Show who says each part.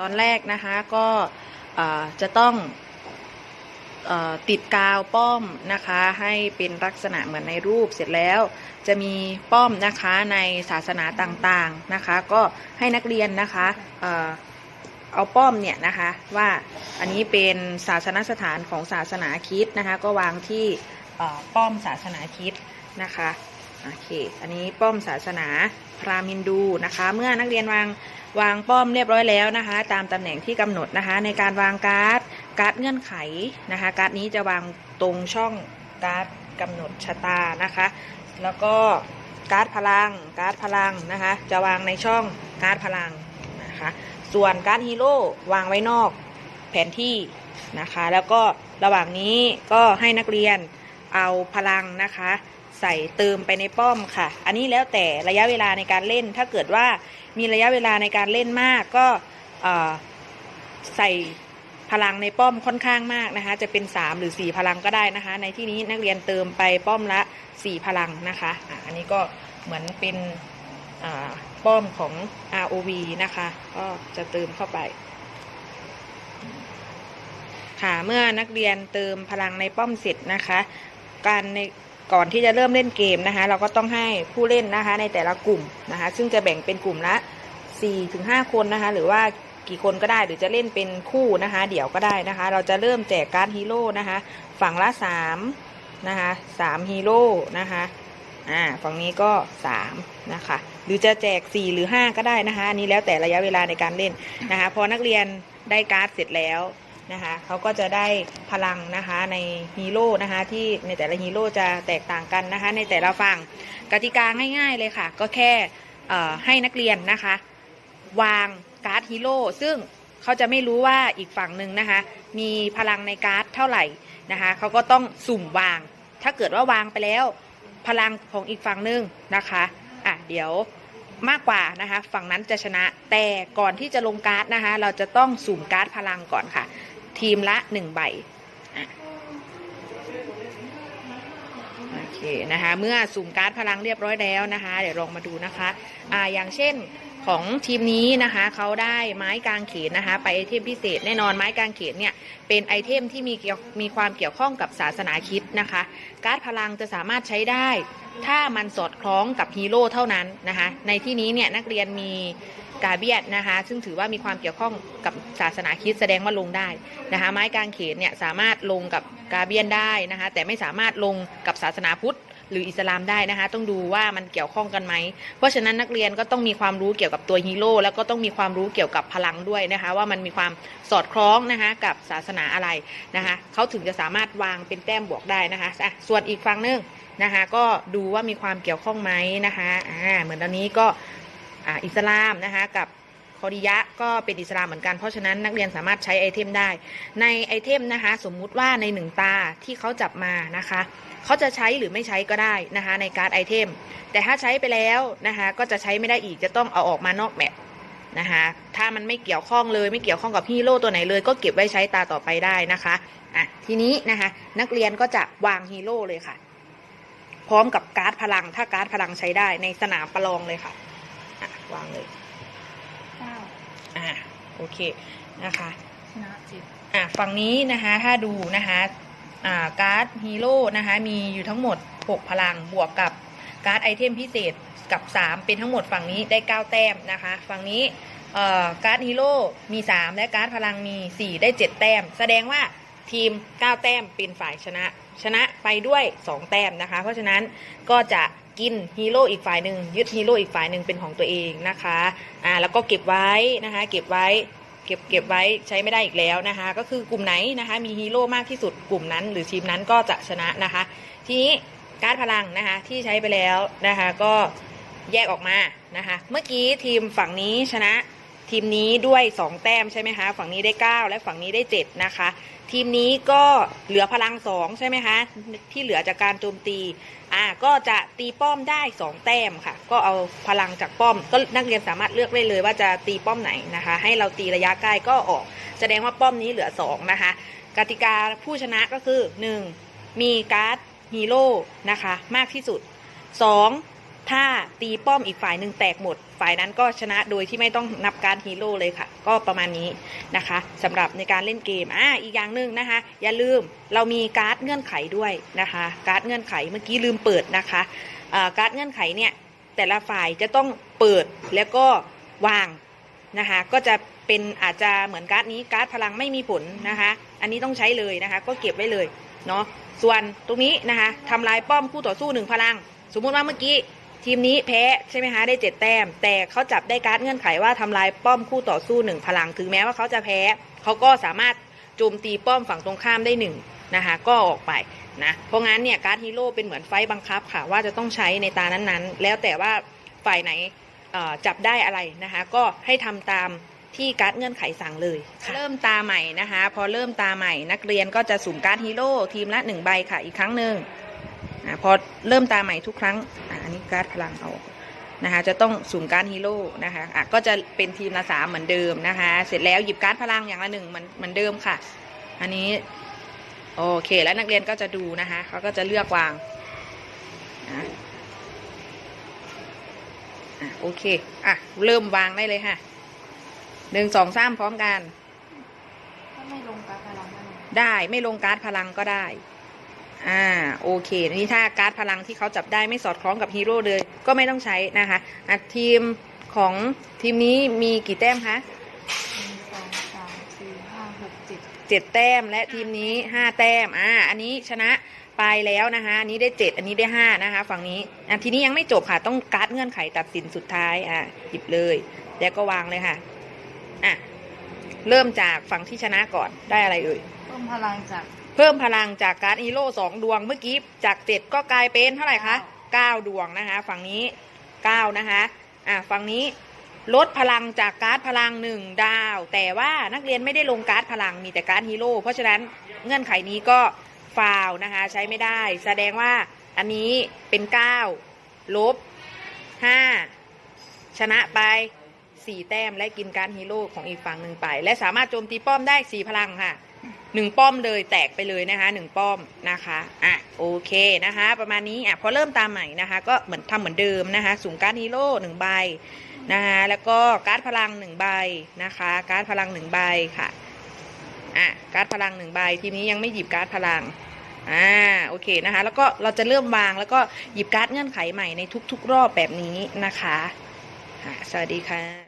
Speaker 1: ตอนแรกนะคะก็จะต้องอติดกาวป้อมนะคะให้เป็นลักษณะเหมือนในรูปเสร็จแล้ว จะมีป้อมนะคะในศาสนาต่างๆนะคะ ก็ให้นักเรียนนะคะเอาป้อมเนี่ยนะคะว่าอันนี้เป็นศาสนสถานของศาสนาคิดนะคะ ก็วางที่ป้อมศาสนาคิดนะคะ โอเค อันนี้ป้อมศาสนาพราหมณ์ฮินดูนะคะ เมื่อนักเรียนวางวางป้อมเรียบร้อยแล้วนะคะ ตามตำแหน่งที่กำหนดนะคะ ในการวางการ์ดการ์ดเงื่อนไขนะคะ การ์ดนี้จะวางตรงช่องการ์ดกำหนดชะตานะคะ แล้วก็การ์ดพลังการ์ดพลังนะคะ จะวางในช่องการ์ดพลังนะคะ ส่วนการ์ดฮีโร่วางไว้นอกแผนที่นะคะ แล้วก็ระหว่างนี้ก็ให้นักเรียนเอาพลังนะคะ ใส่เติมไปในป้อมค่ะ อันนี้แล้วแต่ระยะเวลาในการเล่น ถ้าเกิดว่ามีระยะเวลาในการเล่นมากก็ใส่พลังในป้อมค่อนข้างมากนะคะ จะเป็น 3 หรือ 4 พลังก็ได้นะคะ ในที่นี้นักเรียนเติมไปป้อมละ 4 พลังนะคะอะอันนี้ก็เหมือนเป็นป้อมของ ROV นะคะ ก็จะเติมเข้าไป ค่ะ เมื่อนักเรียนเติมพลังในป้อมเสร็จนะคะ การใน ก่อนที่จะเริ่มเล่นเกมนะคะ เราก็ต้องให้ผู้เล่นนะคะ ในแต่ละกลุ่มนะคะ ซึ่งจะแบ่งเป็นกลุ่มละ4ถึง5คนนะคะ หรือว่ากี่คนก็ได้หรือจะเล่นเป็นคู่นะคะ เดี่ยวก็ได้นะคะ เราจะเริ่มแจกการ์ดฮีโร่นะคะ ฝั่งละ3นะคะ3ฮีโร่นะคะอ่าฝั่งนี้ก็3นะคะหรือจะแจก 4 หรือ 5 ก็ได้นะคะอันนี้แล้วแต่ระยะเวลาในการเล่นนะคะ พอนักเรียนได้การ์ดเสร็จแล้ว นะคะเขาก็จะได้พลังนะคะในฮีโร่นะคะที่ในแต่ละฮีโร่จะแตกต่างกันนะคะในแต่ละฝั่งกติกาง่ายๆเลยค่ะ ก็แค่ให้นักเรียนนะคะ วางการ์ดฮีโร่ซึ่งเขาจะไม่รู้ว่าอีกฝั่งหนึ่งนะคะมีพลังในการ์ดเท่าไหร่นะคะเขาก็ต้องสุ่มวาง ถ้าเกิดว่าวางไปแล้ว พลังของอีกฝั่งหนึ่งนะคะอะเดี๋ยวมากกว่านะคะฝั่งนั้นจะชนะแต่ก่อนที่จะลงการ์ดนะคะ เราจะต้องสุ่มการ์ดพลังก่อนค่ะ ทีมละหนึ่งใบโอเคนะคะ เมื่อสุ่มการ์ดพลังเรียบร้อยแล้วนะคะ เดี๋ยวลองมาดูนะคะอ่าอย่างเช่นของทีมนี้นะคะเขาได้ไม้กางเขนนะคะ ไปไอเทมพิเศษแน่นอนไม้กางเขนเนี่ยเป็นไอเทมที่มีเกี่ยวมีความเกี่ยวข้องกับศาสนาคิดนะคะ การ์ดพลังจะสามารถใช้ได้ ถ้ามันสอดคล้องกับฮีโร่เท่านั้นนะคะ ในที่นี้เนี่ยนักเรียนมี กาเบียดนะคะ ซึ่งถือว่ามีความเกี่ยวข้องกับศาสนาคริดแสดงว่าลงได้นะคะ ไม้กางเขนเนี่ยสามารถลงกับกาเบียนได้นะคะ แต่ไม่สามารถลงกับศาสนาพุทธหรืออิสลามได้นะคะ ต้องดูว่ามันเกี่ยวข้องกันไหม เพราะฉะนั้นนักเรียนก็ต้องมีความรู้เกี่ยวกับตัวฮีโร่แล้วก็ต้องมีความรู้เกี่ยวกับพลังด้วยนะคะ ว่ามันมีความสอดคล้องนะคะกับศาสนาอะไรนะคะเขาถึงจะสามารถวางเป็นแต้มบวกได้นะคะอะส่วนอีกฝั่งนึงนะคะ ก็ดูว่ามีความเกี่ยวข้องไหมนะคะอ่าเหมือนตอนนี้ก็ อิสลามนะคะกับคอดิยะก็เป็นอิสลามเหมือนกัน เพราะฉะนั้นนักเรียนสามารถใช้ไอเทมได้ ในไอเทมนะคะสมมุติว่าในหนึ่งตาที่เขาจับมานะคะเขาจะใช้หรือไม่ใช้ก็ได้นะคะในการ์ดไอเทม แต่ถ้าใช้ไปแล้วนะคะก็จะใช้ไม่ได้อีกจะต้องเอาออกมานอกแมปนะคะถ้ามันไม่เกี่ยวข้องเลยไม่เกี่ยวข้องกับฮีโร่ตัวไหนเลย ก็เก็บไว้ใช้ตาต่อไปได้นะคะอะทีนี้นะคะนักเรียนก็จะวางฮีโร่เลยค่ะ พร้อมกับการ์ดพลังถ้าการ์ดพลังใช้ได้ในสนามประลองเลยค่ะ วางเลย
Speaker 2: เก้า
Speaker 1: อะโอเคนะคะ
Speaker 2: ชนะสิบ
Speaker 1: อะฝั่งนี้นะคะถ้าดูนะคะอ่าการ์ดฮีโร่นะคะมีอยู่ทั้งหมด 6 พลังบวกกับการ์ดไอเทมพิเศษกับ 3 เป็นทั้งหมดฝั่งนี้ได้ 9 แต้มนะคะ ฝั่งนี้เอ่อการ์ดฮีโร่มี 3 และการ์ดพลังมี 4 ได้ 7 แต้ม แสดงว่าทีม 9 แต้มเป็นฝ่ายชนะ ชนะไปด้วย 2 แต้มนะคะ เพราะฉะนั้นก็จะ กินฮีโร่อีกฝ่ายหนึ่งยึดฮีโร่อีกฝ่ายหนึ่งเป็นของตัวเองนะคะอ่าแล้วก็เก็บไว้นะคะเก็บไว้เก็บเก็บไว้ใช้ไม่ได้อีกแล้วนะคะ ก็คือกลุ่มไหนนะคะ มีฮีโร่มากที่สุดกลุ่มนั้น หรือทีมนั้นก็จะชนะนะคะ ทีนี้การพลังนะคะที่ใช้ไปแล้วนะคะ ก็แยกออกมานะคะ เมื่อกี้ทีมฝั่งนี้ชนะ ทีมนี้ด้วย 2 แต้มใช่ไหมคะฝั่งนี้ได้ 9 และฝั่งนี้ได้ 7 นะคะ ทีมนี้ก็เหลือพลัง 2 ใช่ไหมคะ ที่เหลือจากการโจมตีอ่าก็จะตีป้อมได้ 2 แต้มค่ะ ก็เอาพลังจากป้อม ก็นักเรียนสามารถเลือกได้เลยว่าจะตีป้อมไหนนะคะ ให้เราตีระยะใกล้ก็ออก แสดงว่าป้อมนี้เหลือ 2 นะคะ กติกาผู้ชนะก็คือ 1. มีการ์ดฮีโร่นะคะ มากที่สุด 2. ถ้าตีป้อมอีกฝ่ายหนึ่งแตกหมด ฝ่ายนั้นก็ชนะโดยที่ไม่ต้องนับการฮีโร่เลยค่ะ ก็ประมาณนี้นะคะสำหรับในการเล่นเกมอ่าอีกอย่างหนึ่งนะคะ อย่าลืมเรามีการ์ดเงื่อนไขด้วยนะคะ การ์ดเงื่อนไขเมื่อกี้ลืมเปิดนะคะการ์ดเงื่อนไขเนี่ยแต่ละฝ่ายจะต้องเปิดแล้วก็วางนะคะก็จะเป็นอาจจะเหมือนการ์ดนี้การ์ดพลังไม่มีผลนะคะ อันนี้ต้องใช้เลยนะคะ ก็เก็บไว้เลยเนาะส่วนตรงนี้นะคะทำลายป้อมคู่ต่อสู้หนึ่งพลัง สมมุติว่าเมื่อกี้ ทีมนี้แพ้ใช่ไหมคะได้เจ็ดแต้ม แต่เขาจับได้การ์ดเงื่อนไขว่าทำลายป้อมคู่ต่อสู้หนึ่งพลัง ถึงแม้ว่าเขาจะแพ้เขาก็สามารถโจมตีป้อมฝั่งตรงข้ามได้หนึ่งนะคะก็ออกไปนะเพราะงั้นเนี่ยการ์ดฮีโร่เป็นเหมือนไฟบังคับค่ะว่าจะต้องใช้ในตานั้นๆ แล้วแต่ว่าฝ่ายไหนจับได้อะไรนะคะก็ให้ทำตามที่การ์ดเงื่อนไขสั่งเลยเริ่มตาใหม่นะคะพอเริ่มตาใหม่นักเรียนก็จะสุ่มการ์ดฮีโร่ทีมละหนึ่งใบค่ะอีกครั้งหนึ่งพอเริ่มตาใหม่ทุกครั้ง อะอันนี้การ์ดพลังเอานะคะจะต้องสุ่มการ์ดฮีโร่นะคะอะก็จะเป็นทีมละสามเหมือนเดิมนะคะเสร็จแล้วหยิบการ์ดพลังอย่างละหนึ่งเหมือนเหมือนเดิมค่ะ อันนี้โอเคแล้วนักเรียนก็จะดูนะคะเขาก็จะเลือกวางอะอะโอเคอะเริ่มวางได้เลยค่ะหนึ่งสองสามพร้อมกัน
Speaker 2: ถ้าไม่ลงการพลังนั่น
Speaker 1: ได้ไม่ลงการ์ดพลังก็ได้ อ่าโอเคนี่ถ้าการ์ดพลังที่เขาจับได้ไม่สอดคล้องกับฮีโร่เลยก็ไม่ต้องใช้นะคะอะทีมของทีมนี้มีกี่แต้มคะ
Speaker 2: หนึ่งสองสามสี่ห้าหกเจ็ด
Speaker 1: เจ็ดแต้มและทีมนี้ห้าแต้มอ่าอันนี้ชนะไปแล้วนะคะอันนี้ได้เจ็ดอันนี้ได้ห้านะคะฝั่งนี้อะทีนี้ยังไม่จบค่ะต้องการ์ดเงื่อนไขตัดสินสุดท้ายอะหยิบเลย แล้วก็วางเลยค่ะอะเริ่มจากฝั่งที่ชนะก่อนได้อะไรเอ่ย
Speaker 2: เพิ่มพลังจาก
Speaker 1: เพิ่มพลังจากการ์ดฮีโร่สองดวงเมื่อกี้จากเจ็ดก็กลายเป็นเท่าไหร่คะเก้าดวงนะคะ ฝั่งนี้เก้านะคะอะฝั่งนี้ลดพลังจากการ์ดพลังหนึ่งดาว แต่ว่านักเรียนไม่ได้ลงการ์ดพลังมีแต่การ์ดฮีโร่เพราะฉะนั้นเงื่อนไขนี้ก็ฟาวนะคะใช้ไม่ได้ แสดงว่าอันนี้เป็นเก้าลบห้าชนะไปสี่แต้มและกินการดฮีโร่ของอีกฝั่งหนึ่งไป และสามารถโจมตีป้อมได้สี่พลังค่ะ หนึ่งป้อมเลยแตกไปเลยนะคะหนึ่งป้อมนะคะอะโอเคนะคะ ประมาณนี้อะพอเริ่มตามใหม่นะคะ ก็เหมือนทำเหมือนเดิมนะคะสูงการ์ดฮีโร่หนึ่งใบนะคะแล้วก็การ์ดพลังหนึ่งใบนะคะ การ์ดพลังหนึ่งใบค่ะอะการ์ดพลังหนึ่งใบทีนี้ยังไม่หยิบการ์ดพลังอ่าโอเคนะคะ แล้วก็เราจะเริ่มวางแล้วก็หยิบการ์ดเงื่อนไขใหม่ในทุก ๆ รอบแบบนี้นะคะะสวัสดีค่ะ